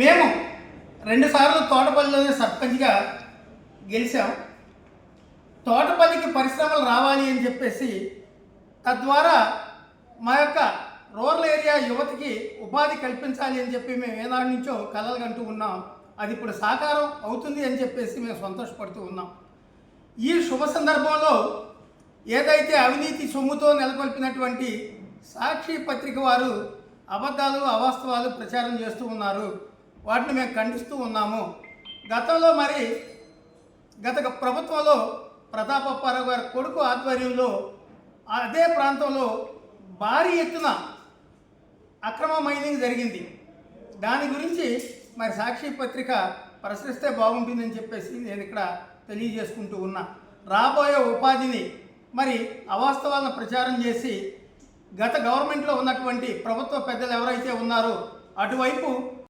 మేము రెండుసార్లు తోటపల్లిలోనే సర్పంచ్గా గెలిచాం. తోటపల్లికి పరిశ్రమలు రావాలి అని చెప్పేసి తద్వారా మా యొక్క రూరల్ ఏరియా యువతకి ఉపాధి కల్పించాలి అని చెప్పి మేము ఏనాడు నుంచో కలలు కంటూ ఉన్నాం. అది ఇప్పుడు సాకారం అవుతుంది అని చెప్పేసి మేము సంతోషపడుతూ ఉన్నాం. ఈ శుభ సందర్భంలో ఏదైతే అవినీతి సొమ్ముతో నెలకొల్పినటువంటి సాక్షి పత్రిక వారు అబద్ధాలు అవాస్తవాలు ప్రచారం చేస్తూ ఉన్నారు. వాటిని మేము ఖండిస్తూ ఉన్నాము. గతంలో మరి గత ప్రభుత్వంలో ప్రతాపప్పారావు గారి కొడుకు ఆధ్వర్యంలో అదే ప్రాంతంలో భారీ ఎత్తున అక్రమ మైనింగ్ జరిగింది. దాని గురించి మరి సాక్షి పత్రిక ప్రశ్నిస్తే బాగుంటుందని చెప్పేసి నేను ఇక్కడ తెలియజేసుకుంటూ ఉన్నా. రాబోయే ఉపాధిని మరి అవాస్తవాలను ప్రచారం చేసి గత గవర్నమెంట్లో ఉన్నటువంటి ప్రభుత్వ పెద్దలు ఎవరైతే ఉన్నారో అటువైపు